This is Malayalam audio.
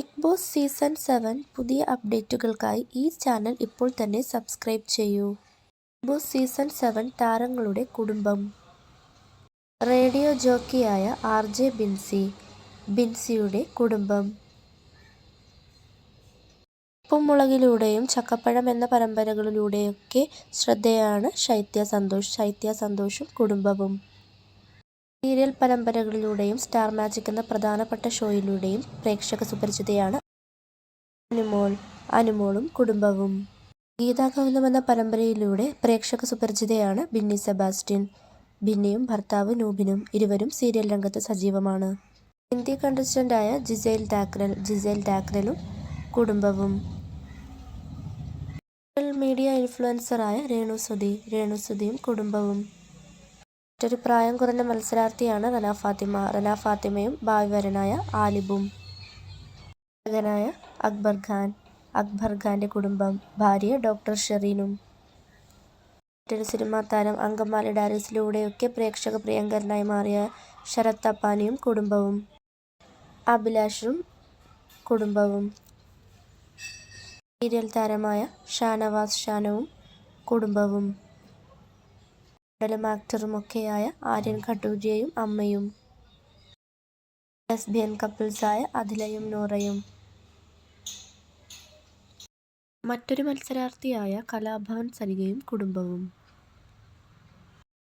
ബിഗ് ബോസ് സീസൺ സെവൻ പുതിയ അപ്ഡേറ്റുകൾക്കായി ഈ ചാനൽ ഇപ്പോൾ തന്നെ സബ്സ്ക്രൈബ് ചെയ്യൂ. ബിഗ് ബോസ് സീസൺ സെവൻ താരങ്ങളുടെ കുടുംബം. റേഡിയോ ജോക്കിയായ ആർ ജെ ബിൻസി ബിൻസിയുടെ കുടുംബം. ഉപ്പുമുളകിലൂടെയും ചക്കപ്പഴം എന്ന പരമ്പരകളിലൂടെയൊക്കെ ശ്രദ്ധയാണ് ശൈത്യ സന്തോഷ് ശൈത്യ സന്തോഷും കുടുംബവും. സീരിയൽ പരമ്പരകളിലൂടെയും സ്റ്റാർ മാജിക് എന്ന പ്രധാനപ്പെട്ട ഷോയിലൂടെയും പ്രേക്ഷക സുപരിചിതയാണ് അനുമോൾ. അനുമോളും കുടുംബവും. ഗീതാകവനം എന്ന പരമ്പരയിലൂടെ പ്രേക്ഷക സുപരിചിതയാണ് ബിന്നി സെബാസ്റ്റ്യൻ. ബിന്നിയും ഭർത്താവ് നൂബിനും ഇരുവരും സീരിയൽ രംഗത്ത് സജീവമാണ്. ഹിന്ദി കണ്ടസ്റ്റന്റായ ജിസേൽ ടാക്രൽ ജിസേൽ ടാക്രലും കുടുംബവും. മീഡിയ ഇൻഫ്ലുവൻസറായ രേണുസുതി രേണുസുതിയും കുടുംബവും. മറ്റൊരു പ്രായം കുറഞ്ഞ മത്സരാർത്ഥിയാണ് റന ഫാത്തിമ. റന ഫാത്തിമയും ഭാവിവരനായ ആലിബും. മകനായ അക്ബർ ഖാൻ. അക്ബർ ഖാന്റെ കുടുംബം ഭാര്യ ഡോക്ടർ ഷെറീനും. മറ്റൊരു സിനിമാ താരം അങ്കമാലി ഡാരീസിലൂടെയൊക്കെ പ്രേക്ഷക പ്രിയങ്കരനായി മാറിയ ശരത് തപ്പാനിയും കുടുംബവും. അഭിലാഷും കുടുംബവും. സീരിയൽ താരമായ ഷാനവാസ് ഷാനവും കുടുംബവും. മോഡലും ആക്ടറുമൊക്കെയായ ആര്യൻ ഖട്ടൂരിയയും അമ്മയും. ലെസ്ബിയൻ കപ്പിൾസായ അഖിലയും നൂറയും. മറ്റൊരു മത്സരാർത്ഥിയായ കലാഭവൻ സരികയും കുടുംബവും.